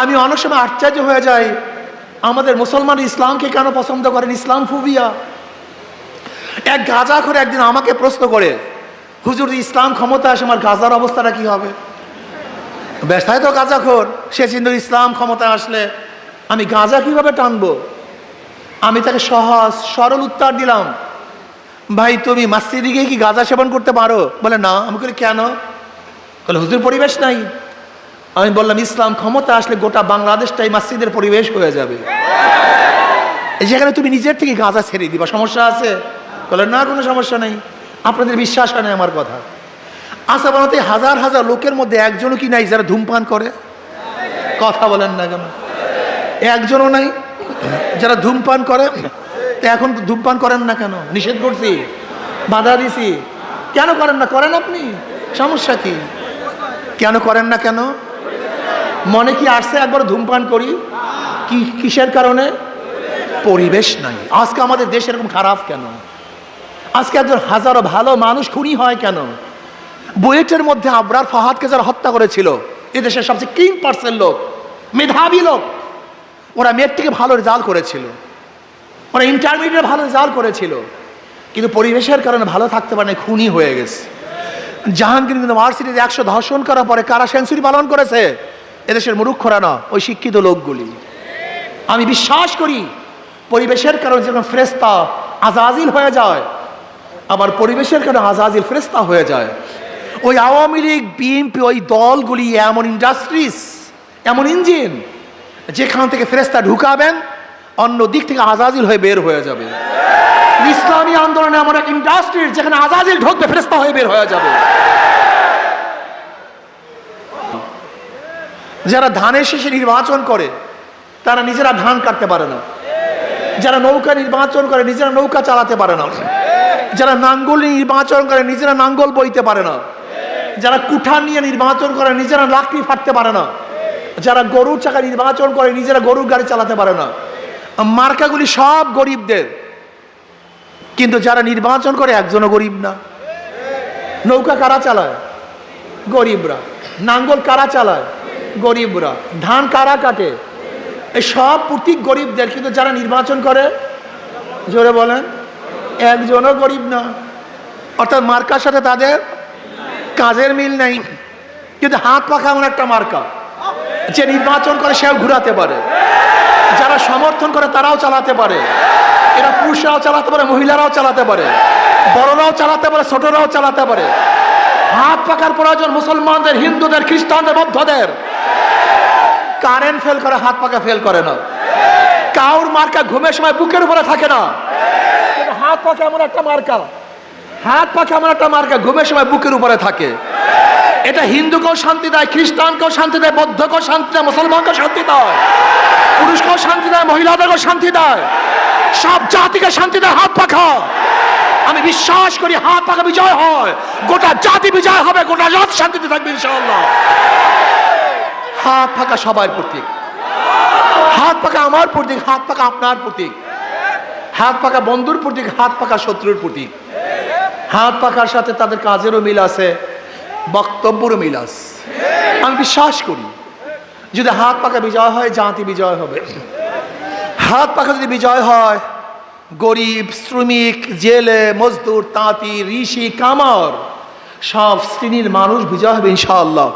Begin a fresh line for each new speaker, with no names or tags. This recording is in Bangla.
আমি অনেক সময় আশ্চর্য হয়ে যাই, আমাদের মুসলমান ইসলামকে কেন পছন্দ করেন? ইসলাম ফুবিয়া। এক গাজা করে একদিন আমাকে প্রশ্ন করে, হুজুর, ইসলাম ক্ষমতা আসে, আমার গাজার অবস্থাটা কি হবে? ব্যস্তায় তো গাঁজাখোর সে চিন্তা ইসলাম ক্ষমতা আসলে আমি গাঁজা কীভাবে টানবো? আমি তাকে সহজ, সরল উত্তর দিলাম, ভাই, তুমি মাসজিদে গিয়ে কি গাঁজা সেবন করতে পারো? বলে, না। আমি বলি কেন? বলে, হুজুর, পরিবেশ নাই। আমি বললাম, ইসলাম ক্ষমতা আসলে গোটা বাংলাদেশটাই মাসজিদের পরিবেশ হয়ে যাবে। যেখানে তুমি নিজের থেকে গাঁজা ছেড়ে দিবা, সমস্যা আছে? বলে, না, কোনো সমস্যা নেই। আপনাদের বিশ্বাস হয় না আমার কথা? আশা বানাতে হাজার হাজার লোকের মধ্যে একজনও কি নাই যারা ধূমপান করে? কথা বলেন না কেন? একজনও নাই যারা ধূমপান করে? তো এখন ধূমপান করেন না কেন? নিষেধ করছি, বাধা দিছি। কেন করেন না? করেন আপনি। সমস্যা কি? কেন করেন না কেন? মনে কি আসছে একবার ধূমপান করি? কি কিসের কারণে? পরিবেশ নাই। আজকে আমাদের দেশ এরকম খারাপ কেন? আজকে একজন হাজারো ভালো মানুষ খুনি হয় কেন? বুয়েটের মধ্যে আবরার ফাহাদকে যারা হত্যা করেছিল এদেশের সবচেয়ে ক্লিন পার্সেন্ট লোক মেধাবী লোক ওরা মেয়ের থেকে ভালো রেজাল্ট করেছিল। ওরা ইন্টারমিডিয়েট ভালো রেজাল্ট করেছিল। কিন্তু পরিবেশের কারণে ভালো থাকতে পারে না, খুনি হয়ে গেছে। জাহাঙ্গীর ইউনিভার্সিটিতে একশো ধর্ষণ করার পরে কারা সেঞ্চুরি পালন করেছে? এদেশের মুরুক্ষরা না ওই শিক্ষিত লোকগুলি। আমি বিশ্বাস করি, পরিবেশের কারণে যখন ফ্রেস্তা আজাজিল হয়ে যায় আবার পরিবেশের কারণে আজাজিল ফ্রেস্তা হয়ে যায়। ওই আওয়ামী লীগ, বিএনপি, ওই দলগুলি এমন ইন্ডাস্ট্রিজ এমন ইঞ্জিন যেখান থেকে ফেরেস্তা ঢুকাবেন, অন্য দিক থেকে আজাজিল হয়ে বের হয়ে যাবে। ইসলামী আন্দোলনে এমন এক ইন্ডাস্ট্রিজ যেখানে আজাজিল ঢুকবে ফেরেস্তা হয়ে বের হয়ে যাবে। যারা ধানের শেষে নির্বাচন করে, তারা নিজেরা ধান কাটতে পারে না। যারা নৌকা নির্বাচন করে, নিজেরা নৌকা চালাতে পারে না। যারা নাঙ্গল নির্বাচন করে, নিজেরা নাঙ্গল বইতে পারে না। যারা কুঠার নিয়ে নির্বাচন করে, নিজেরা লাকড়ি ফাটতে পারে না। যারা গরুর চাকা নির্বাচন করে, নিজেরা গরুর গাড়ি চালাতে পারে না। মার্কাগুলি সব গরিবদের। কিন্তু যারা নির্বাচন করে, একজনও গরিব না। নৌকা কারা চালায়? গরিবরা। নাঙ্গল কারা চালায়? গরিবরা। ধান কারা কাটে? এই সব প্রতীক গরিবদের, কিন্তু যারা নির্বাচন করে, জোরে বলেন, একজনও গরিব না। অর্থাৎ মার্কার সাথে তাদের কাজের মিল নেই। কিন্তু হাত পাখা এমন একটা মার্কা, যে নির্বাচন করে সেও ঘুরাতে পারে। যারা সমর্থন করে তারাও চালাতে পারে। এরা পুরুষরাও চালাতে পারে, মহিলারাও চালাতে পারে। বড়রাও চালাতে পারে, ছোটরাও চালাতে পারে। হাত পাকার প্রয়োজন মুসলমানদের, হিন্দুদের, খ্রিস্টানদের, বৌদ্ধদের। কারেন্ট ফেল করে, হাত পাকা ফেল করে না। কাউর মার্কা ঘুমের সময় বুকের উপরে থাকে না। হাত পাকা এমন একটা মার্কা। হাত পাকা এমন একটা মার্কা, ঘুমের সময় বুকের উপরে থাকে। এটা হিন্দুকেও শান্তি দেয়, খ্রিস্টানকেও শান্তি দেয়, বৌদ্ধকেও শান্তি দেয়, মুসলমানকেও শান্তি দেয়। পুরুষকেও শান্তি দেয়, মহিলাদেরকেও শান্তি দেয়। সব জাতিকে শান্তি দেয়, হাত পাখা। আমি বিশ্বাস করি, হাত পাখা বিজয় হয়। গোটা জাতি বিজয় হবে, গোটা জাত শান্তিতে থাকবে, ইনশাআল্লাহ। হাত পাকা সবার প্রতীক। হাত পাকা আমার প্রতীক, হাত পাকা আপনার প্রতীক। হাত পাকা বন্ধুর প্রতীক, হাত পাকা শত্রুর প্রতীক। হাত পাকার সাথে তাদের কাজেরও মিল আছে, বক্তব্যেরও মিল আছে। আমি বিশ্বাস করি, যদি হাত পাকা বিজয় হয়, জাতি বিজয় হবে। হাত পাকা যদি বিজয় হয়, গরিব, শ্রমিক, জেলে, মজদুর, তাঁতি, ঋষি, কামার, সব শ্রেণির মানুষ বিজয় হবে ইনশাআল্লাহ।